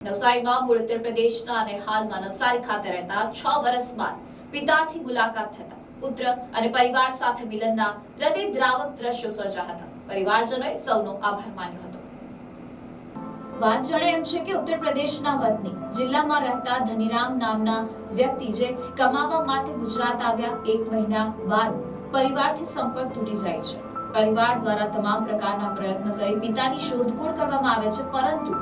નવસારીમાં મૂળ ઉત્તર પ્રદેશના અને હાલમાં નવસારી ખાતે રહેતા છ વર્ષ બાદ પિતાથી મુલાકાત થતા. પુત્ર અને પરિવાર સાથે મિલનના હૃદયદ્રાવક દ્રશ્યો સર્જા હતા. પરિવારજનોએ સૌનો આભાર માન્યો હતો. વાત જાણે એમ છે કે ઉત્તર પ્રદેશના વતની જિલ્લામાં રહેતા ધનીરામ નામના વ્યક્તિ જે કમાવા માટે ગુજરાત આવ્યા એક મહિના બાદ પરિવારથી સંપર્ક તૂટી જાય છે. પરિવાર દ્વારા તમામ પ્રકારના પ્રયત્ન કરી પિતાની શોધખોળ કરવામાં આવે છે, પરંતુ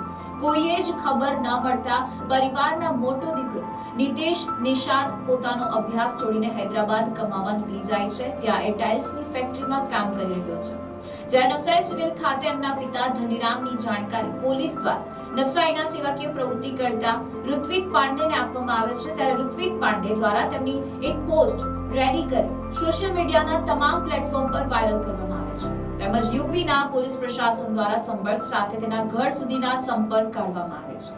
કોઈએ જ ખબર ન મળતા પરિવારના મોટો દીકરો નિતેશ નિષાદ પોતાનો અભ્યાસ છોડીને હૈદરાબાદ કમાવા નીકળી જાય છે. ત્યાં એ ટાઇલ્સની ફેક્ટરીમાં કામ કરી રહ્યો છે. જ્યારે નવસારી સિવિલ ખાતે એમના પિતા ધનીરામની જાણકારી પોલીસ દ્વારા નવસારીના સેવાકીય પ્રવૃત્તિ કરતા ઋત્વિક પાંડેને આપવામાં આવે છે. ત્યારે ઋત્વિક પાંડે દ્વારા તેમની એક પોસ્ટ રેડી કરી સોશિયલ મીડિયાના તમામ પ્લેટફોર્મ પર વાયરલ કરવામાં આવે છે. તેમજ યુપીના પોલીસ પ્રશાસન દ્વારા સંપર્ક સાથે તેના ઘર સુધીના સંપર્ક કાઢવામાં આવે છે.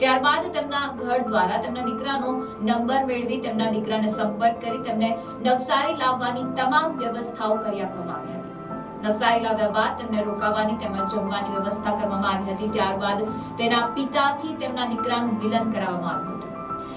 ત્યારબાદ તેમના ઘર દ્વારા તેમના દીકરાનો નંબર મેળવી તેમના દીકરાને સંપર્ક કરી તેમને નવસારી લાવવાની તમામ વ્યવસ્થાઓ કરી આપવામાં આવી હતી. નવસારી લાવ્યા બાદ તેમને રોકાવાની તેમજ જમવાની વ્યવસ્થા કરવામાં આવી હતી. ત્યારબાદ તેના પિતાથી તેમના દીકરાનું મિલન કરાવવામાં આવ્યું હતું.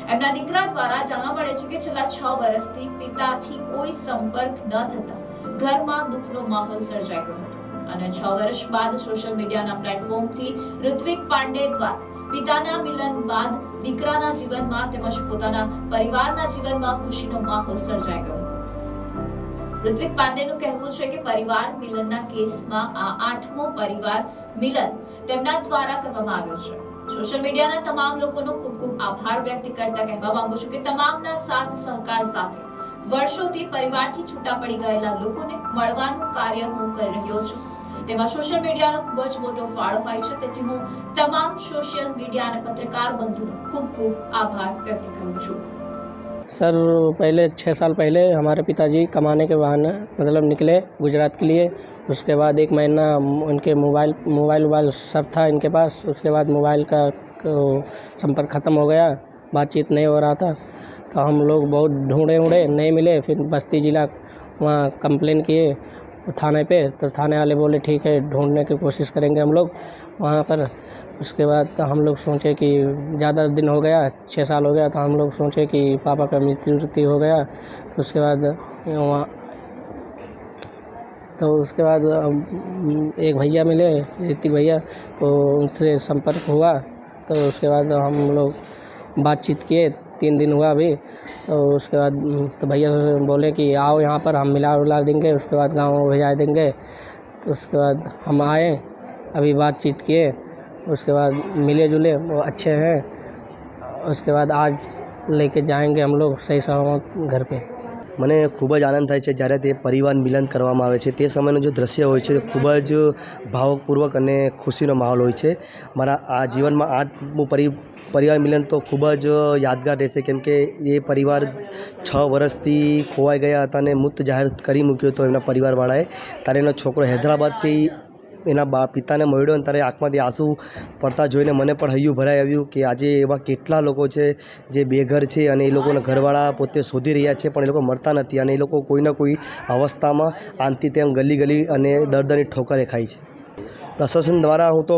એમના દીકરા દ્વારા જાણવા મળે છે કે છેલ્લા છ વર્ષથી પિતાથી કોઈ સંપર્ક ન થતા ઘરમાં દુઃખનો માહોલ સર્જાઈ ગયો હતો. અને છ વર્ષ બાદ સોશિયલ મીડિયાના પ્લેટફોર્મથી ઋત્વિક પાંડે દ્વારા પિતાના મિલન બાદ દીકરાના જીવનમાં તેમજ પોતાના પરિવારના જીવનમાં ખુશીનો માહોલ સર્જાઈ ગયો હતો. ઋત્વિક પાંડેનું કહેવું છે કે પરિવાર મિલનના કેસમાં આ આઠમો પરિવાર મિલન તેમના દ્વારા કરવામાં આવ્યો છે. સોશિયલ મીડિયાના તમામ લોકોનો ખૂબ ખૂબ આભાર વ્યક્ત કરતા કહેવા માંગુ છું કે તમામના સાથ સહકાર સાથે વર્ષોથી પરિવારથી છૂટા પડી ગયેલા લોકોને મળવાનું કાર્ય હું કરી રહ્યો છું. તેમાં સોશિયલ મીડિયાનો ખૂબ જ મોટો ફાળો હોય છે. તેથી હું તમામ સોશિયલ મીડિયા અને પત્રકાર બંધુનો ખૂબ ખૂબ આભાર વ્યક્ત કરું છું. सर, पहले छः साल पहले हमारे पिताजी कमाने के बहाने मतलब निकले गुजरात के लिए। उसके बाद एक महीना उनके मोबाइल मोबाइल वोबाइल सब था इनके पास। उसके बाद मोबाइल का संपर्क ख़त्म हो गया, बातचीत नहीं हो रहा था। तो हम लोग बहुत ढूंढे ढूंढे, नहीं मिले। फिर बस्ती ज़िला वहाँ कंप्लेन किए थाने पे। तो थाने वाले बोले, ठीक है, ढूँढने की कोशिश करेंगे हम लोग। वहाँ पर उसके बाद तो हम लोग सोचे कि ज़्यादा दिन हो गया, छः साल हो गया तो हम लोग सोचे कि पापा का मृत्यु वृत्यु हो गया तो उसके बाद वहाँ तो उसके बाद एक भैया मिले, ऋतिक भैया तो उनसे संपर्क हुआ तो उसके बाद हम लोग बातचीत किए, तीन दिन हुआ अभी तो उसके बाद तो भैया से बोले कि आओ यहाँ पर, हम मिला उला देंगे, उसके बाद गाँव भेजा देंगे तो उसके बाद हम आए, अभी बातचीत किए उसके बाद मिले जुले वो अच्छे हैं उसके बाद आज लेके जाएंगे हम लोग सही सलामत घर पे મને ખૂબ જ આનંદ થાય છે જ્યારે તે પરિવાર મિલન કરવામાં આવે છે તે સમયનું જો દ્રશ્ય હોય છે તે ખૂબ જ ભાવપૂર્વક અને ખુશીનો માહોલ હોય છે મારા આ જીવનમાં આઠમું પરિ પરિવાર મિલન તો ખૂબ જ યાદગાર રહેશે કેમ કે એ પરિવાર છ વર્ષથી ખોવાઈ ગયા હતા અને મૃત જાહેર કરી મૂક્યો હતો એમના પરિવારવાળાએ ત્યારે એનો છોકરો હૈદરાબાદથી એના બા પિતાને મળ્યો અને ત્યારે આંખમાંથી આંસુ પડતા જોઈને મને પણ હૈયું ભરાઈ આવ્યું કે આજે એવા કેટલા લોકો છે જે બેઘર છે અને એ લોકોના ઘરવાળા પોતે શોધી રહ્યા છે, પણ એ લોકો મળતા નથી અને એ લોકો કોઈના કોઈ અવસ્થામાં આમથી તેમ ગલી ગલી અને દર્દની ઠોકરે ખાય છે. પ્રશાસન દ્વારા હું તો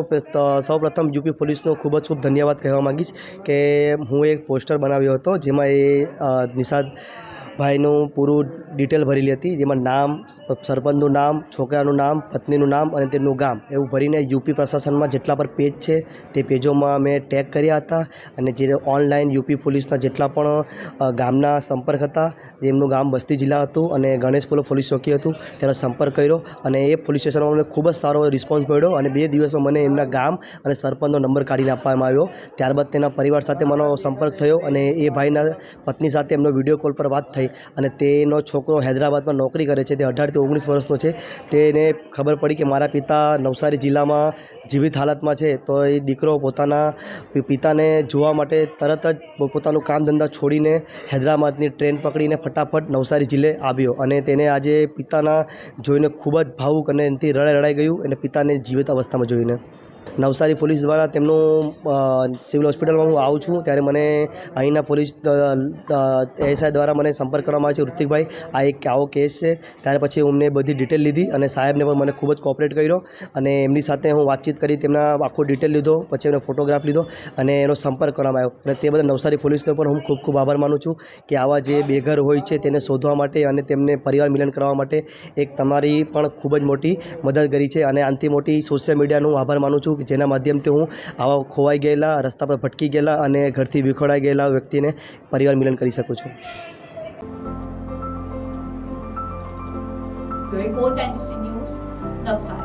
સૌ પ્રથમ યુપી પોલીસનો ખૂબ જ ખૂબ ધન્યવાદ કહેવા માગીશ કે હું એક પોસ્ટર બનાવ્યો હતો જેમાં એ નિષાદ ભાઈનું પૂરું ડિટેલ ભરેલી હતી, જેમાં નામ, સરપંચનું નામ, છોકરાનું નામ, પત્નીનું નામ અને તેમનું ગામ, એવું ભરીને યુપી પ્રશાસનમાં જેટલા પર પેજ છે, તે પેજોમાં મેં ટેગ કર્યા હતા અને જે ઓનલાઈન યુપી પોલીસના જેટલા પણ ગામના સંપર્ક હતા, એમનું ગામ બસ્તી જિલ્લા હતું અને ગણેશ પોલો પોલીસ ચોકી હતું, તેનો સંપર્ક કર્યો અને એ પોલીસ સ્ટેશનમાં મને ખૂબ જ સારો રિસ્પોન્સ મળ્યો અને બે દિવસમાં મને એમના ગામ અને સરપંચનો નંબર કાઢીને આપવામાં આવ્યો. ત્યારબાદ તેના પરિવાર સાથે મારો સંપર્ક થયો અને એ ભાઈના પત્ની સાથે એમનો વીડિયો કોલ પર વાત થઈ. અને તેનો છોકરો હૈદરાબાદમાં નોકરી કરે છે. તે અઢારથી ઓગણીસ વર્ષનો છે. તેને ખબર પડી કે મારા પિતા નવસારી જિલ્લામાં જીવિત હાલતમાં છે. તો એ દીકરો પોતાના પિતાને જોવા માટે તરત જ પોતાનું કામ ધંધા છોડીને હૈદરાબાદની ટ્રેન પકડીને ફટાફટ નવસારી જિલ્લે આવ્યો. અને તેને આજે પિતાના જોઈને ખૂબ જ ભાવુક અને એનાથી રડાઈ રડાઈ ગયું. અને પિતાને જીવિત અવસ્થામાં જોઈને. નવસારી પોલીસ દ્વારા તેમનું સિવિલ હોસ્પિટલમાં હું આવું છું. ત્યારે મને અહીંના પોલીસ એસઆઈ દ્વારા મને સંપર્ક કરવામાં આવે છે. ઋતિકભાઈ આ એક આવો કેસ છે. ત્યારે પછી અમને બધી ડિટેલ લીધી અને સાહેબને પણ મને ખૂબ જ કોઓપરેટ કર્યો અને એમની સાથે હું વાતચીત કરી, તેમના આખો ડિટેલ લીધો, પછી એમનો ફોટોગ્રાફ લીધો અને એનો સંપર્ક કરવામાં આવ્યો. અને તે બધા નવસારી પોલીસનો પણ હું ખૂબ ખૂબ આભાર માનું છું કે આવા જે બેઘર હોય છે તેને શોધવા માટે અને તેમને પરિવાર મિલન કરવા માટે એક તમારી પણ ખૂબ જ મોટી મદદ કરી છે અને આનાથી મોટી સોશિયલ મીડિયાનો હું આભાર માનું છું. કે જેના માધ્યમથી હું આવા ખોવાઈ ગયેલા, રસ્તા પર ભટકી ગયેલા અને ઘરથી વિખોડાઈ ગયેલા વ્યક્તિને પરિવાર મિલન કરી શકું છું. નવસારી